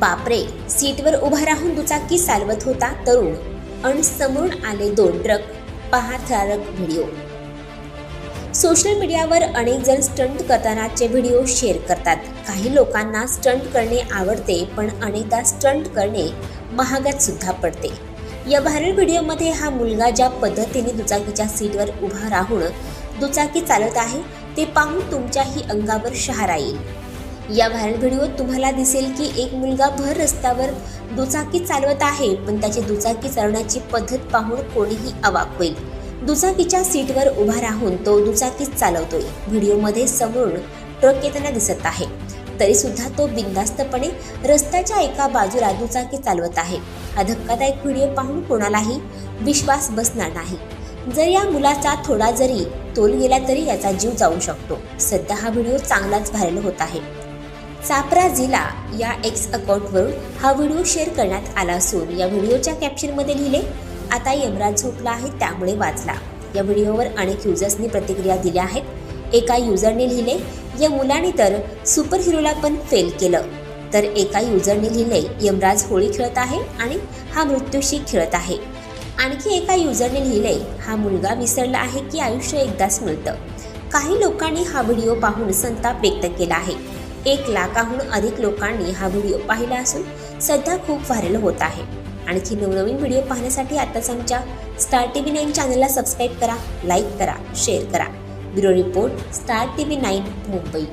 बापरे सीटवर उभा राहून दुचाकी चालवत होता तरुण. अण समोरून आले दोन ट्रक. पहा थरारक व्हिडिओ. सोशल मीडियावर अनेक जण स्टंट करतानाचे व्हिडिओ शेअर करतात. काही लोकांना स्टंट करणे आवडते पण अनेकदा स्टंट करणे महागात सुद्धा पडते. या व्हायरल व्हिडिओमध्ये हा मुलगा ज्या पद्धतीने दुचाकीच्या सीटवर उभा राहून दुचाकी चालत आहे ते पाहून तुमच्याही अंगावर शहारा येईल. या व्हायरल व्हिडिओत तुम्हाला दिसेल की एक मुलगा भर रस्त्यावर दुचाकी चालवत आहे पण त्याची दुचाकी चालवण्याची पद्धत पाहून कोणीही अवाक होईल. दुचाकीच्या सीटवर उभा राहून तो दुचाकीच चालवतोय. व्हिडिओमध्ये समोरून ट्रक येताना दिसत आहे. तरी सुद्धा तो बिंदास्तपणे रस्त्याच्या एका बाजूला दुचाकी चालवत आहे. हा धक्कादायक व्हिडिओ पाहून कोणालाही विश्वास बसणार नाही. जर या मुलाचा थोडा जरी तोल गेला तरी याचा जीव जाऊ शकतो. सध्या हा व्हिडिओ चांगलाच व्हायरल होत आहे. चापरा जिला या एक्स अकाउंटवरून हा व्हिडिओ शेअर करण्यात आला असून या व्हिडिओच्या कॅप्शनमध्ये लिहिले आता यमराज झोपला आहे त्यामुळे वाचला. या व्हिडिओवर अनेक युजर्सनी प्रतिक्रिया दिल्या आहेत. एका युजरने लिहिले या मुलाने तर सुपर हिरोला पण फेल केलं. तर एका युजरने लिहिले यमराज होळी खेळत आहे आणि हा मृत्यूशी खेळत आहे. आणखी एका युजरने लिहिले हा मुलगा विसरला आहे की आयुष्य एकदाच मिळतं. काही लोकांनी हा व्हिडिओ पाहून संताप व्यक्त केला आहे. एक लाखाहून अधिक लोकांनी हा व्हिडिओ पाहिला असून सध्या खूप व्हायरल होत आहे. आणखी नवनवीन व्हिडिओ पाहण्यासाठी आताच आमच्या स्टार टी व्ही नाईन चॅनलला सबस्क्राईब करा लाईक करा शेअर करा. Bureau report star T V nine Mumbai.